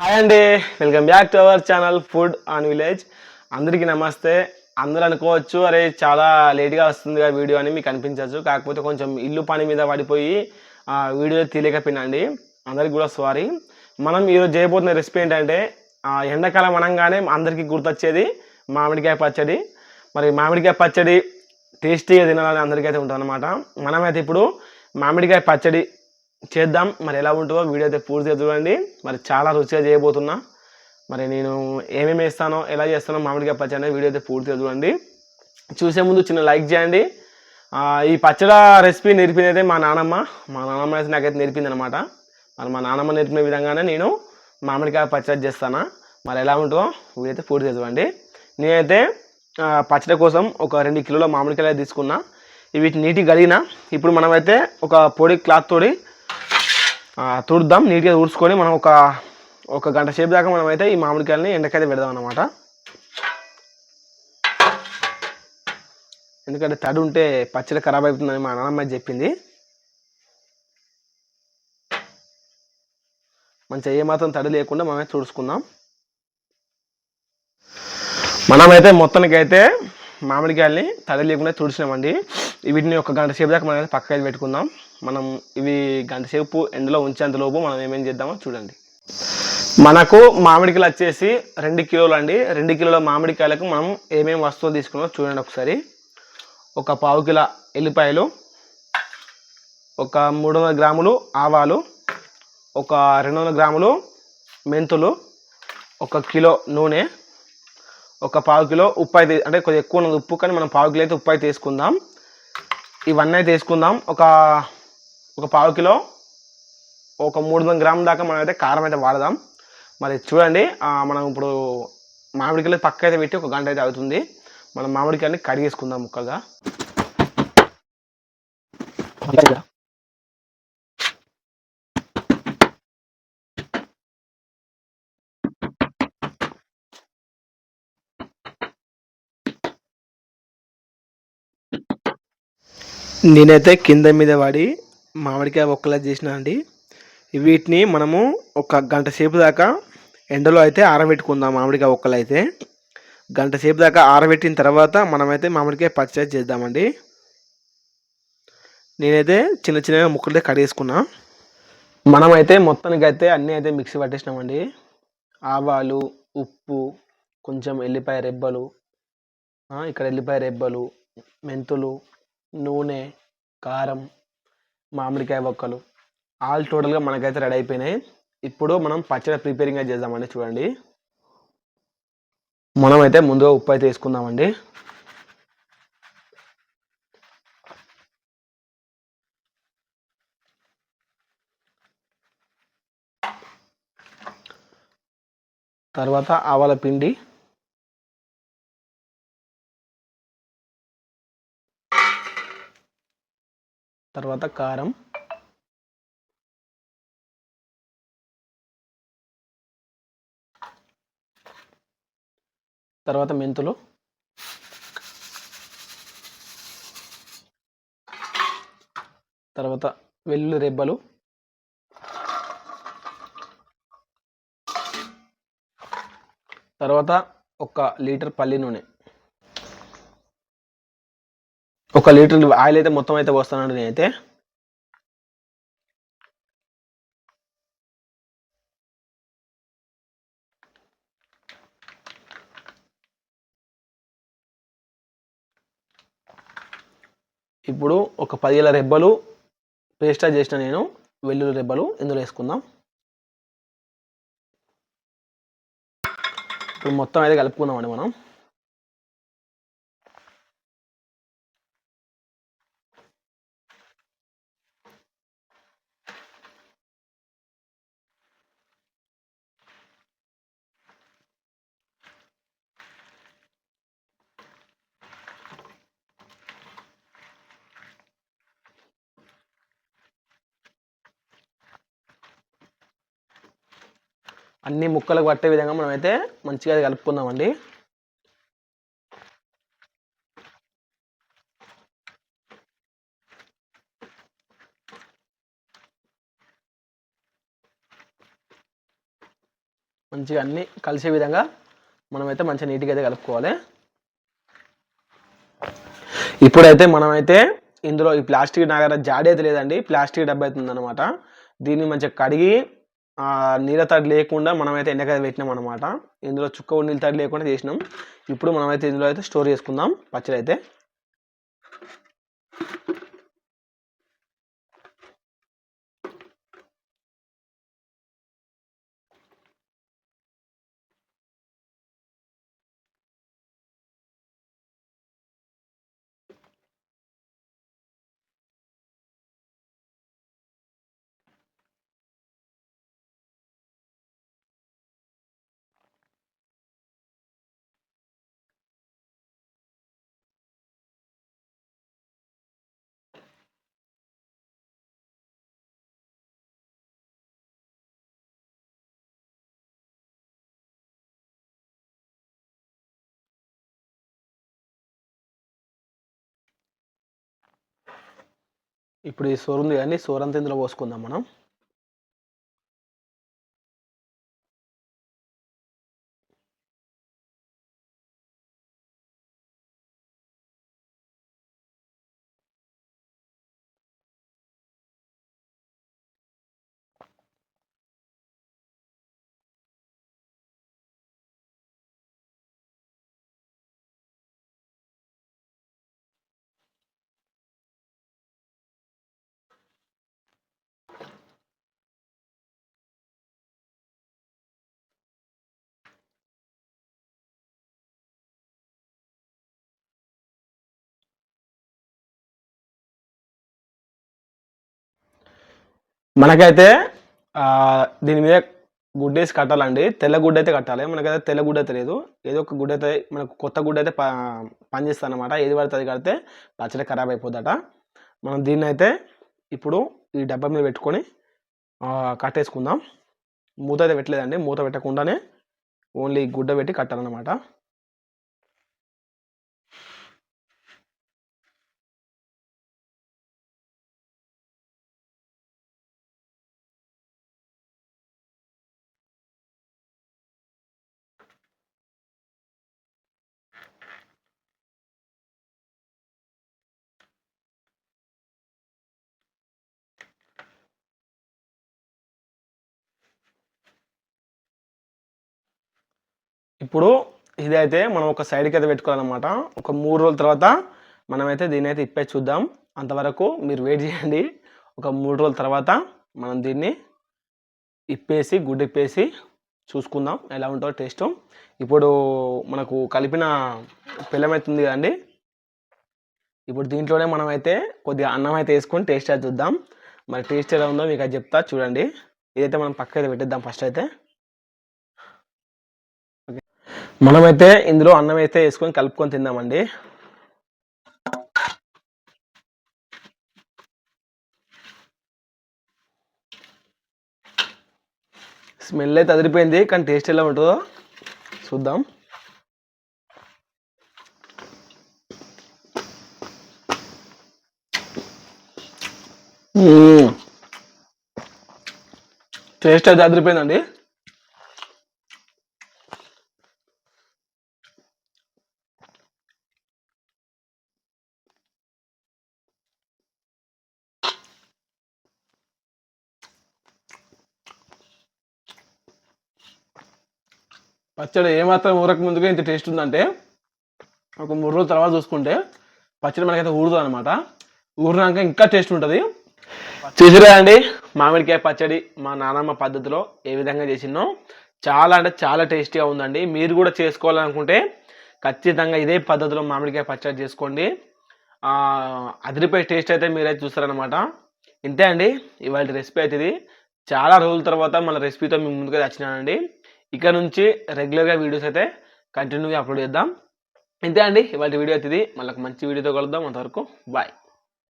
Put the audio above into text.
Hi అండి welcome back to our channel food on village అందరికీ నమస్తే. అందరూ అనుకోవచ్చు అరే చాలా లేట్గా వస్తుంది వీడియో అని మీకు అనిపించవచ్చు. కాకపోతే కొంచెం ఇల్లు పని మీద పడిపోయి ఆ వీడియో తీయలేకపోయినండి. అందరికి కూడా సారీ మనం ఈరోజు చేయబోతున్న రెసిపీ ఏంటంటే ఎండాకాలం అనగానే అందరికీ గుర్తొచ్చేది మామిడికాయ పచ్చడి. మరి మామిడికాయ పచ్చడి టేస్టీగా తినాలని అందరికైతే ఉంటుంది అనమాట మనమైతే ఇప్పుడు మామిడికాయ పచ్చడి చేద్దాం. మరి ఎలా ఉంటుందో వీడియో అయితే పూర్తిగా చూడండి. మరి చాలా రుచిగా చేయబోతున్నా. మరి నేను ఏమేమి వేస్తానో ఎలా చేస్తానో మామిడికాయ పచ్చడి అనేది వీడియో అయితే పూర్తిగా చూడండి. చూసే ముందు చిన్న లైక్ చేయండి. ఈ పచ్చడ రెసిపీ నేర్పింది మా నానమ్మ. మా నానమ్మ అయితే నాకైతే నేర్పింది అనమాట మరి మా నానమ్మ నేర్పిన విధంగానే నేను మామిడికాయ పచ్చడి చేస్తాను. మరి ఎలా ఉంటుందో వీడియో అయితే పూర్తిగా చూడండి. నేనైతే పచ్చడి కోసం ఒక రెండు కిలోల మామిడికాయలు తీసుకున్నా. వీటిని నీటి కడిగిన. ఇప్పుడు మనమైతే ఒక పొడి క్లాత్ తోడి తుడుద్దాం నీట్గా ఊడ్చుకొని మనం ఒక ఒక గంట సేపు దాకా మనం అయితే ఈ మామిడికాయలని ఎండకైతే పెడదాం అనమాట ఎందుకంటే తడి ఉంటే పచ్చడి ఖరాబ్ అవుతుందని మా నాన్నమ్మ చెప్పింది. మంచిగా ఏ మాత్రం తడి లేకుండా మనమే చూసుకుందాం మనమైతే మొత్తానికైతే మామిడికాయల్ని తడి లేకుండా తుడిచినామండి. వీటిని ఒక గంట సేపు దాకా మనం అయితే పక్కకి పెట్టుకుందాం. మనం ఇవి గంట సేపు ఎండలో ఉంచేంతలోపు మనం ఏమేం చేద్దామో చూడండి. మనకు మామిడికాయలు వచ్చేసి రెండు కిలోలు అండి. రెండు కిలోల మామిడికాయలకు మనం ఏమేమి వస్తువులు తీసుకున్నామో చూడండి ఒకసారి. ఒక పావు కిలో ఎల్లిపాయలు ఒక మూడు వందల గ్రాములు ఆవాలు ఒక రెండు వందల గ్రాములు మెంతులు ఒక కిలో నూనె ఒక పావు కిలో ఉప్పు అయితే అంటే కొద్దిగా ఎక్కువ ఉన్నది ఉప్పు కానీ మనం పావు కిలో అయితే ఉప్పు అయితే వేసుకుందాం ఇవన్నీ అయితే వేసుకుందాం ఒక ఒక పావు కిలో ఒక మూడు వందల గ్రాముల దాకా మనం అయితే కారం అయితే వాడదాం. మరి చూడండి మనం ఇప్పుడు మామిడికాయలు పక్క అయితే పెట్టి ఒక గంట అయితే అవుతుంది. మనం మామిడికాయని కడిగేసుకుందాం ముక్కగా నేనైతే కింద మీద వాడి మామిడికాయ ఒక్కలా చేసిన అండి. వీటిని మనము ఒక గంట సేపు దాకా ఎండలో అయితే ఆరబెట్టుకుందాం మామిడికాయ ఒక్కలు అయితే. గంట సేపు దాకా ఆరబెట్టిన తర్వాత మనమైతే మామిడికాయ పచ్చడి చేద్దామండి. నేనైతే చిన్న చిన్నగా ముక్కలతో కడిగేసుకున్నా. మనమైతే మొత్తానికి అయితే అన్నీ అయితే మిక్సీ పట్టేసినామండి. ఆవాలు ఉప్పు కొంచెం ఎల్లిపాయ రెబ్బలు ఇక్కడ ఎల్లిపాయ రెబ్బలు మెంతులు నూనె కారం మామిడికాయ ఒక్కలు ఆల్ టోటల్గా మనకైతే రెడీ అయిపోయినాయి. ఇప్పుడు మనం పచ్చడి ప్రిపేరింగ్ అయితే చేద్దామండి చూడండి. మనమైతే ముందుగా ఉప్పు అయితే వేసుకుందామండి. తర్వాత ఆవాల పిండి తర్వాత కారం. తర్వాత మెంతులు. తర్వాత వెల్లుల్లి రెబ్బలు. తర్వాత ఒక లీటర్ పల్లి నూనె. ఒక లీటర్ ఆయిల్ అయితే మొత్తం అయితే పోస్తానండి నేనైతే. ఇప్పుడు ఒక పదివేల రెబ్బలు పేస్టా చేసిన నేను వెల్లుల్లి రెబ్బలు ఇందులో వేసుకుందాం. ఇప్పుడు మొత్తం అయితే కలుపుకుందామండి మనం. అన్ని ముక్కలకు పట్టే విధంగా మనం అయితే మంచిగా అది కలుపుకుందామండి. మంచిగా అన్నీ కలిసే విధంగా మనమైతే మంచిగా నీట్గా అయితే కలుపుకోవాలి. ఇప్పుడైతే మనమైతే ఇందులో ఈ ప్లాస్టిక్ నాగర జాడి అయితే లేదండి ప్లాస్టిక్ డబ్బా అవుతుంది అనమాట దీన్ని మంచిగా కడిగి నీళ్ళ తడి లేకుండా మనమైతే ఎండకాయ పెట్టినాం అనమాట ఇందులో చుక్క కూడా నీళ్ళ తడి లేకుండా చేసినాం. ఇప్పుడు మనమైతే ఇందులో అయితే స్టోర్ చేసుకుందాం పచ్చడి అయితే. ఇప్పుడు ఈ సోర్ ఉంది కానీ సోర్ ఇందులో పోసుకుందాం మనం. మనకైతే దీని మీద గుడ్డేసి కట్టాలండి. తెల్ల గుడ్డ అయితే కట్టాలి. మనకైతే తెల్ల గుడ్డ అయితే లేదు ఏదో ఒక గుడ్డ అయితే మనకు కొత్త గుడ్డ అయితే ప- అనమాట ఏది పడితే అది కడితే పచ్చడి ఖరాబ్ అయిపోద్దట మనం దీన్ని అయితే ఇప్పుడు ఈ డబ్బా మీద పెట్టుకొని కట్టేసుకుందాం. మూత అయితే పెట్టలేదండి. మూత పెట్టకుండానే ఓన్లీ గుడ్డ పెట్టి కట్టాలన్నమాట. ఇప్పుడు ఇదైతే మనం ఒక సైడ్కి అయితే పెట్టుకోవాలన్నమాట. ఒక మూడు రోజుల తర్వాత మనమైతే దీన్ని అయితే ఇప్పే చూద్దాం. అంతవరకు మీరు వెయిట్ చేయండి. ఒక మూడు రోజుల తర్వాత మనం దీన్ని ఇప్పేసి గుడ్డు ఇప్పేసి చూసుకుందాం ఎలా ఉంటుందో టేస్ట్. ఇప్పుడు మనకు కలిపిన బెల్లం అయితే కదండి. ఇప్పుడు దీంట్లోనే మనం అయితే కొద్దిగా అన్నం అయితే వేసుకొని టేస్ట్ అయితే చూద్దాం. మరి టేస్ట్ ఎలా ఉందో మీకు అది చెప్తా చూడండి. ఇదైతే మనం పక్క అయితే పెట్టిద్దాం ఫస్ట్ అయితే. మనమైతే ఇందులో అన్నం అయితే వేసుకొని కలుపుకొని తిందామండి. స్మెల్ అయితే అదిరిపోయింది కానీ టేస్ట్ ఎలా ఉంటుందో చూద్దాం. టేస్ట్ అయితే అదిరిపోయిందండి. పచ్చడి ఏమాత్రం ఊరక ముందుగా ఇంత టేస్ట్ ఉందంటే ఒక మూడు రోజుల తర్వాత చూసుకుంటే పచ్చడి మనకైతే ఊరుతుంది అనమాట ఊరినాక ఇంకా టేస్ట్ ఉంటుంది. చూసిరా అండి మామిడికాయ పచ్చడి మా నానమ్మ పద్ధతిలో ఏ విధంగా చేసినో చాలా అంటే చాలా టేస్టీగా ఉందండి. మీరు కూడా చేసుకోవాలనుకుంటే ఖచ్చితంగా ఇదే పద్ధతిలో మామిడికాయ పచ్చడి చేసుకోండి. అదిరిపోయే టేస్ట్ అయితే మీరైతే చూస్తారనమాట ఇంతే అండి ఇవాళ రెసిపీ అయితే ఇది. చాలా రోజుల తర్వాత మన రెసిపీతో మేము ముందుగా వచ్చినానండి. ఇక నుంచి రెగ్యులర్గా వీడియోస్ అయితే కంటిన్యూగా అప్లోడ్ చేద్దాం. ఇంతే అండి ఇవాళ వీడియో అయితే ఇది. మళ్ళీ మంచి వీడియోతో కలుద్దాం. అంతవరకు బాయ్